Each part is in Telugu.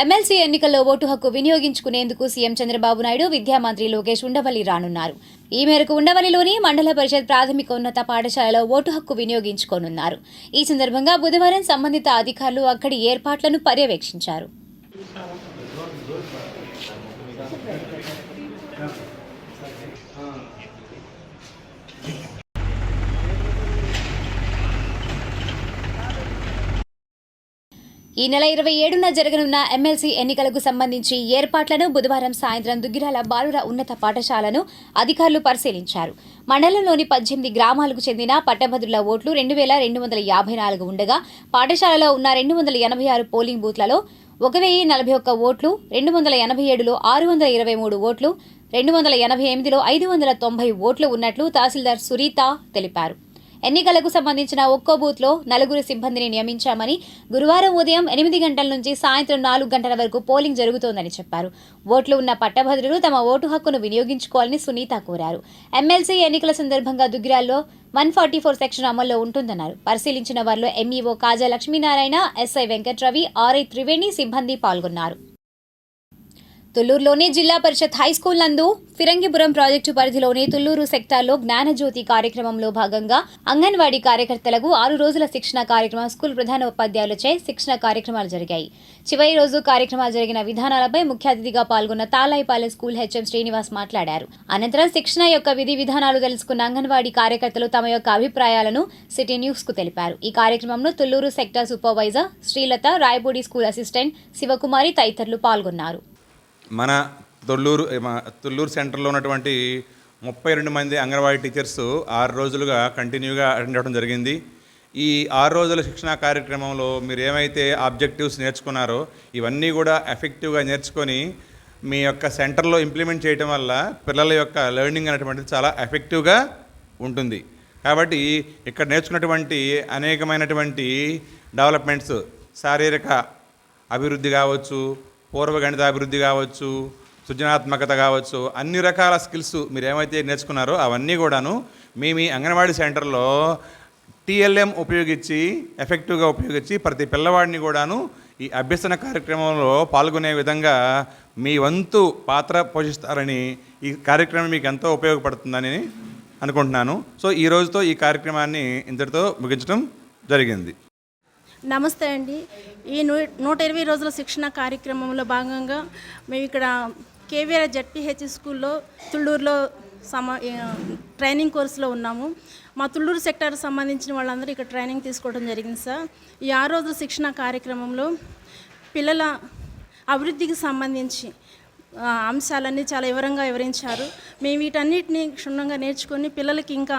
ఎమ్మెల్సీ ఎన్నికల్లో ఓటు హక్కు వినియోగించుకునేందుకు సీఎం చంద్రబాబు నాయుడు విద్యామంత్రి లోకేష్ ఉండవల్లి రానున్నారు. ఈ మేరకు ఉండవల్లిలోని మండల పరిషత్ ప్రాథమికోన్నత పాఠశాలలో ఓటు హక్కు వినియోగించుకోనున్నారు. ఈ సందర్భంగా బుధవారం సంబంధిత అధికారులు అక్కడి ఏర్పాట్లను పర్యవేక్షించారు. ఈ నెల ఇరవై ఏడున జరగనున్న ఎమ్మెల్సీ ఎన్నికలకు సంబంధించి ఏర్పాట్లను బుధవారం సాయంత్రం దుగ్గిరాల బాలుర ఉన్నత పాఠశాలను అధికారులు పరిశీలించారు. మండలంలోని పద్దెనిమిది గ్రామాలకు చెందిన పట్టభద్రుల ఓట్లు రెండు వేల రెండు వందల యాభై నాలుగు ఉండగా పాఠశాలలో ఉన్న రెండు వందల ఎనభై ఆరు పోలింగ్ బూత్లలో ఒక వెయ్యి నలభై ఒక్క ఓట్లు రెండు వందల ఎనభై ఏడులో ఆరు వందల ఇరవై మూడు ఓట్లు రెండు వందల ఎనభై ఎనిమిదిలో ఐదు వందల తొంభై ఓట్లు ఉన్నట్లు తహసీల్దార్ సురీత తెలిపారు. ఎన్నికలకు సంబంధించిన ఒక్కో బూత్లో నలుగురు సిబ్బందిని నియమించామని గురువారం ఉదయం ఎనిమిది గంటల నుంచి సాయంత్రం నాలుగు గంటల వరకు పోలింగ్ జరుగుతోందని చెప్పారు. ఓట్లు ఉన్న పట్టభద్రులు తమ ఓటు హక్కును వినియోగించుకోవాలని సునీత కోరారు. ఎమ్మెల్సీ ఎన్నికల సందర్భంగా దుగ్గిరాల్లో వన్ ఫార్టీ ఫోర్ సెక్షన్ అమల్లో ఉంటుందన్నారు. పరిశీలించిన వారిలో MEO Kaja Lakshminarayana SI Venkatravi RI Triveni సిబ్బంది పాల్గొన్నారు. తుళ్ళూరులోని జిల్లా పరిషత్ హై స్కూల్ నందు ఫిరంగిపురం ప్రాజెక్టు పరిధిలోని తుళ్ళూరు సెక్టార్లో జ్ఞానజ్యోతి కార్యక్రమంలో భాగంగా అంగన్వాడీ కార్యకర్తలకు ఆరు రోజుల శిక్షణ కార్యక్రమం స్కూల్ ప్రధాన ఉపాధ్యాయులచే శిక్షణ కార్యక్రమాలు జరిగాయి. చివరి రోజు కార్యక్రమాలు జరిగిన విధానాలపై ముఖ్య అతిథిగా పాల్గొన్న తాలాయిపాలెం స్కూల్ హెచ్ఎం శ్రీనివాస్ మాట్లాడారు. అనంతరం శిక్షణ యొక్క విధి విధానాలు తెలుసుకున్న అంగన్వాడీ కార్యకర్తలు తమ యొక్క అభిప్రాయాలను సిటీ న్యూస్కు తెలిపారు. ఈ కార్యక్రమంలో Tulluru sector supervisor Srilatha Rayapudi school assistant Sivakumari తదితరులు పాల్గొన్నారు. మన తొల్లూరు మా తొల్లూరు సెంటర్లో ఉన్నటువంటి ముప్పై రెండు మంది అంగన్వాడీ టీచర్స్ ఆరు రోజులుగా కంటిన్యూగా అటెండ్ అవ్వడం జరిగింది. ఈ ఆరు రోజుల శిక్షణా కార్యక్రమంలో మీరు ఏమైతే ఆబ్జెక్టివ్స్ నేర్చుకున్నారో ఇవన్నీ కూడా ఎఫెక్టివ్గా నేర్చుకొని మీ యొక్క సెంటర్లో ఇంప్లిమెంట్ చేయడం వల్ల పిల్లల యొక్క లెర్నింగ్ అనేటువంటిది చాలా ఎఫెక్టివ్గా ఉంటుంది. కాబట్టి ఇక్కడ నేర్చుకున్నటువంటి అనేకమైనటువంటి డెవలప్మెంట్స్ శారీరక అభివృద్ధి కావచ్చు పూర్వగణితాభివృద్ధి కావచ్చు సృజనాత్మకత కావచ్చు అన్ని రకాల స్కిల్స్ మీరు ఏమైతే నేర్చుకున్నారో అవన్నీ కూడాను మీ మీ అంగన్వాడీ సెంటర్లో టీఎల్ఎం ఉపయోగించి ఎఫెక్టివ్గా ఉపయోగించి ప్రతి పిల్లవాడిని కూడాను ఈ అభ్యసన కార్యక్రమంలో పాల్గొనే విధంగా మీ వంతు పాత్ర పోషిస్తారని ఈ కార్యక్రమం మీకు ఎంతో ఉపయోగపడుతుందని అనుకుంటున్నాను. సో ఈ రోజుతో ఈ కార్యక్రమాన్ని ఇంతటితో ముగించడం జరిగింది. నమస్తే అండి. ఈ నూ నూట ఇరవై రోజుల శిక్షణ కార్యక్రమంలో భాగంగా మేము ఇక్కడ కేవీఆర్ జడ్పిహెచ్ స్కూల్లో తుళ్ళూరులో సమ ట్రైనింగ్ కోర్సులో ఉన్నాము. మా తుళ్ళూరు సెక్టార్ సంబంధించిన వాళ్ళందరూ ఇక్కడ ట్రైనింగ్ తీసుకోవడం జరిగింది సార్. ఈ ఆరు రోజుల శిక్షణ కార్యక్రమంలో పిల్లల అభివృద్ధికి సంబంధించి అంశాలన్నీ చాలా వివరంగా వివరించారు. మేము వీటన్నిటిని క్షుణ్ణంగా నేర్చుకొని పిల్లలకి ఇంకా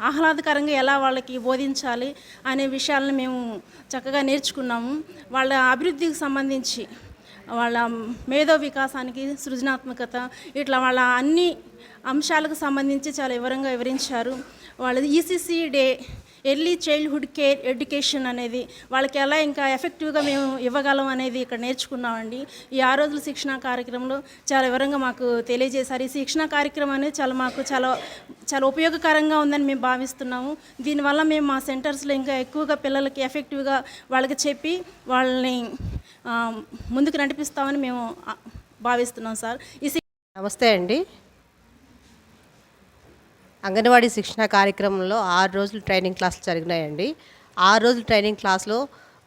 ఆహ్లాదకరంగా ఎలా వాళ్ళకి బోధించాలి అనే విషయాలను మేము చక్కగా నేర్చుకున్నాము. వాళ్ళ అభివృద్ధికి సంబంధించి వాళ్ళ మేధో వికాసానికి సృజనాత్మకత ఇట్లా వాళ్ళ అన్ని అంశాలకు సంబంధించి చాలా వివరంగా వివరించారు. వాళ్ళది ECC day early childhood care education అనేది వాళ్ళకి ఎలా ఇంకా ఎఫెక్టివ్గా మేము ఇవ్వగలం అనేది ఇక్కడ నేర్చుకున్నామండి. ఈ ఆ రోజుల శిక్షణ కార్యక్రమంలో చాలా వివరంగా మాకు తెలియజేశారు. ఈ శిక్షణ కార్యక్రమం అనేది చాలా మాకు చాలా చాలా ఉపయోగకరంగా ఉందని మేము భావిస్తున్నాము. దీనివల్ల మేము మా సెంటర్స్లో ఇంకా ఎక్కువగా పిల్లలకి ఎఫెక్టివ్గా వాళ్ళకి చెప్పి వాళ్ళని ముందుకు నడిపిస్తామని మేము భావిస్తున్నాం సార్. ఈ నమస్తే అండి. అంగన్వాడీ శిక్షణ కార్యక్రమంలో ఆరు రోజులు ట్రైనింగ్ క్లాసులు జరిగినాయండి. ఆరు రోజుల ట్రైనింగ్ క్లాస్లో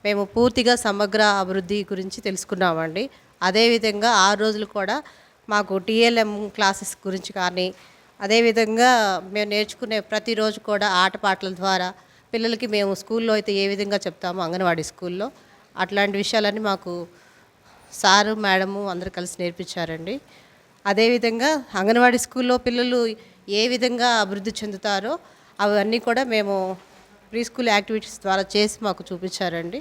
మేము పూర్తిగా సమగ్ర అభివృద్ధి గురించి తెలుసుకున్నామండి. అదేవిధంగా ఆరు రోజులు కూడా మాకు టీఎల్ఎం క్లాసెస్ గురించి కానీ అదేవిధంగా మేము నేర్చుకునే ప్రతిరోజు కూడా ఆటపాటల ద్వారా పిల్లలకి మేము స్కూల్లో అయితే ఏ విధంగా చెప్తామో అంగన్వాడీ స్కూల్లో అట్లాంటి విషయాలన్నీ మాకు సారు మేడము అందరు కలిసి నేర్పించారండి. అదేవిధంగా అంగన్వాడీ స్కూల్లో పిల్లలు ఏ విధంగా అభివృద్ధి చెందుతారో అవన్నీ కూడా మేము ప్రీ స్కూల్ యాక్టివిటీస్ ద్వారా చేసి మాకు చూపించారండి.